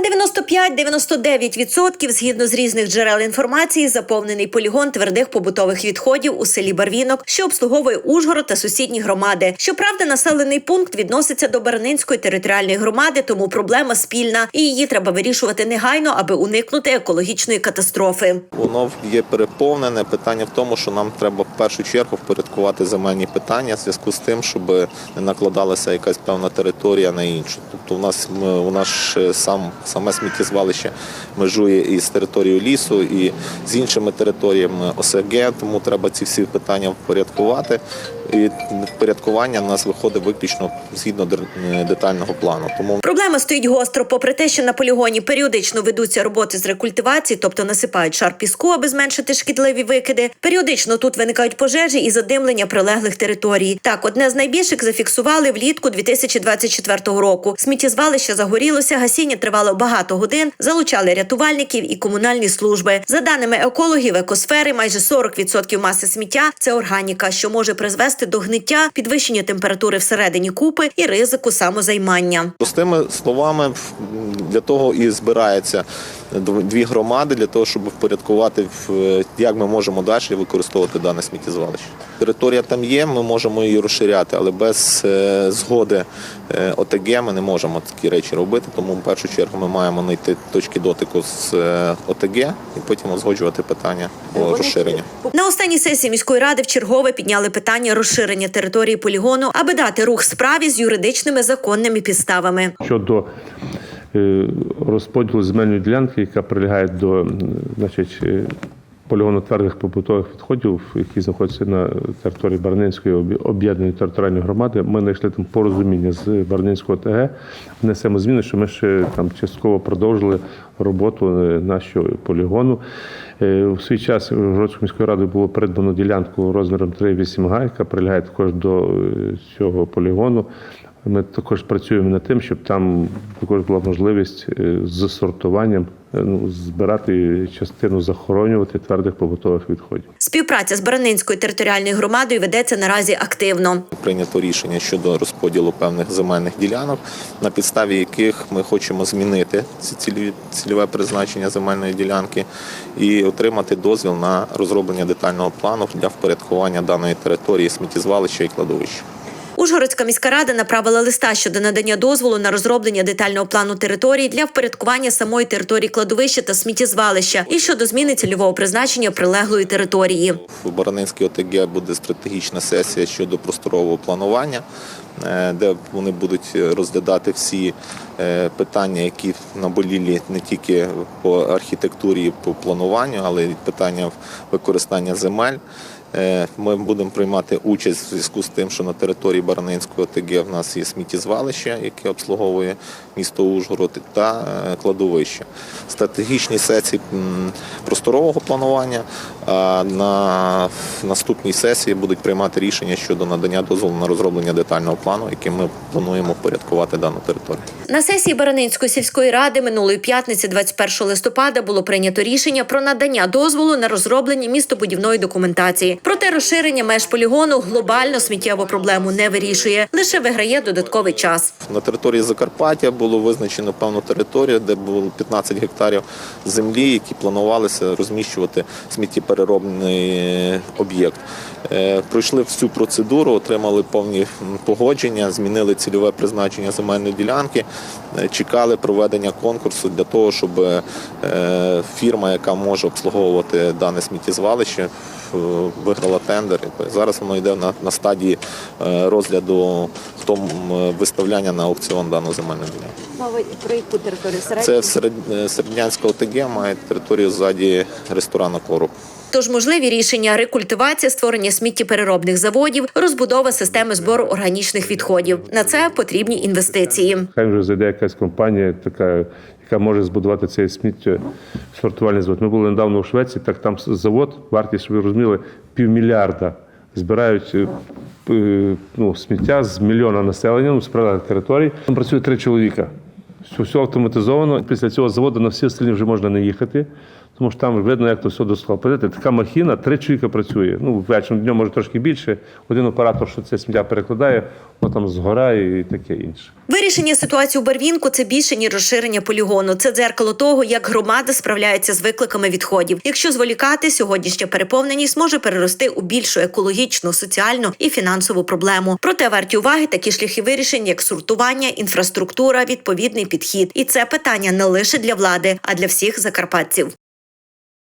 На 95-99% згідно з різних джерел інформації заповнений полігон твердих побутових відходів у селі Барвінок, що обслуговує Ужгород та сусідні громади. Щоправда, населений пункт відноситься до Баранинської територіальної громади, тому проблема спільна, і її треба вирішувати негайно, аби уникнути екологічної катастрофи. Воно є переповнене. Питання в тому, що нам треба в першу чергу впорядкувати земельні питання в зв'язку з тим, щоб не накладалася якась певна територія на іншу. Тобто, у нас у нас сам саме сміттєзвалище межує із територією лісу і з іншими територіями ОСГ, тому треба ці всі питання впорядкувати. І впорядкування в нас виходить виключно згідно детального плану. Тому Проблема стоїть гостро, попри те, що на полігоні періодично ведуться роботи з рекультивації, тобто насипають шар піску, аби зменшити шкідливі викиди. Періодично тут виникають пожежі і задимлення прилеглих територій. Так, одне з найбільших зафіксували влітку 2024 року. Сміттєзвалище загорілося, гасіння тривало багато годин, залучали рятувальників і комунальні служби. За даними екологів екосфери, майже 40% маси сміття це органіка, що може призвести до гниття, підвищення температури всередині купи і ризику самозаймання. Простими словами, для того і збирається дві громади для того, щоб впорядкувати, в- як ми можемо далі використовувати дане сміттєзвалище. Територія там є, ми можемо її розширяти, але без е, згоди е, ОТГ ми не можемо такі речі робити. Тому в першу чергу ми маємо знайти точки дотику з е, ОТГ і потім узгоджувати питання по розширенню. На останній сесії міської ради вчергове підняли питання розширення території полігону, аби дати рух справі з юридичними законними підставами. щодо е, розподілу земельної ділянки, яка прилягає до значить, е, полігону твердих побутових відходів, які знаходяться на території Барнинської об'єднаної територіальної громади. Ми знайшли там порозуміння з Барнинського ТГ. Внесемо зміни, що ми ще там частково продовжили роботу е, нашого полігону. Е, У свій час Городською міською радою було придбано ділянку розміром 3,8 га, яка прилягає також до е, цього полігону. Ми також працюємо над тим, щоб там також була можливість е, з сортуванням е, ну, збирати частину захоронювати твердих побутових відходів. Співпраця з Баранинською територіальною громадою ведеться наразі активно. прийнято рішення щодо розподілу певних земельних ділянок, на підставі яких ми хочемо змінити ці цільове призначення земельної ділянки і отримати дозвіл на розроблення детального плану для впорядкування даної території сміттєзвалища і кладовища. Ужгородська міська рада направила листа щодо надання дозволу на розроблення детального плану території для впорядкування самої території кладовища та сміттєзвалища і щодо зміни цільового призначення прилеглої території. В Баранинській ОТГ буде стратегічна сесія щодо просторового планування, е, де вони будуть розглядати всі е, питання, які наболілі не тільки по архітектурі, по плануванню, але й питання використання земель. Е, Ми будемо приймати участь в зв'язку з тим, що на території Баранинської ОТГ в нас є сміттєзвалище, яке обслуговує місто Ужгород, та е, кладовище. Стратегічні сесії просторового планування. На наступній сесії будуть приймати рішення щодо надання дозволу на розроблення детального плану, яким ми плануємо впорядкувати дану територію. На сесії Баранинської сільської ради минулої п'ятниці, 21 листопада, було прийнято рішення про надання дозволу на розроблення містобудівної документації. Проте розширення меж полігону глобально сміттєву проблему не вирішує, лише виграє додатковий час. На території Закарпаття було визначено певну територію, де було 15 гектарів землі, які планувалися розміщувати сміттєпереробний е, об'єкт. Е, Пройшли всю процедуру, отримали повні погодження, змінили цільове призначення земельної ділянки, е, чекали проведення конкурсу для того, щоб фірма, яка може обслуговувати дане сміттєзвалище, виграла тендер. Зараз воно йде на, стадії розгляду хто виставляння на аукціон дану земельну ділянку. Мова про яку територію Це серед, Середнянська ОТГ має територію ззаді ресторану Короб. Тож можливі рішення рекультивація, створення сміттєпереробних заводів, розбудова системи збору органічних відходів. На це потрібні інвестиції. Хай вже зайде якась компанія, така, яка може збудувати цей сміттєсортувальний завод. Ми були недавно у Швеції, так там завод, вартість, ви розуміли, півмільярда. Збирають е, е, ну, сміття з мільйона населення, ну, з прилеглих територій. Там працює три чоловіка. Все, все автоматизовано. Після цього заводу на всі остальні вже можна не їхати. Тому що там видно, як то все дослопити. Така махіна, три чоловіка працює. Ну, вечором днем може трошки більше. Один оператор, що це сміття перекладає, воно там згорає і таке інше. Вирішення ситуації у Барвінку це більше ніж розширення полігону. Це дзеркало того, як громада справляється з викликами відходів. Якщо зволікати, сьогоднішня переповненість може перерости у більшу екологічну, соціальну і фінансову проблему. Проте варті уваги такі шляхи вирішень, як сортування, інфраструктура, відповідний підхід. І це питання не лише для влади, а для всіх закарпатців.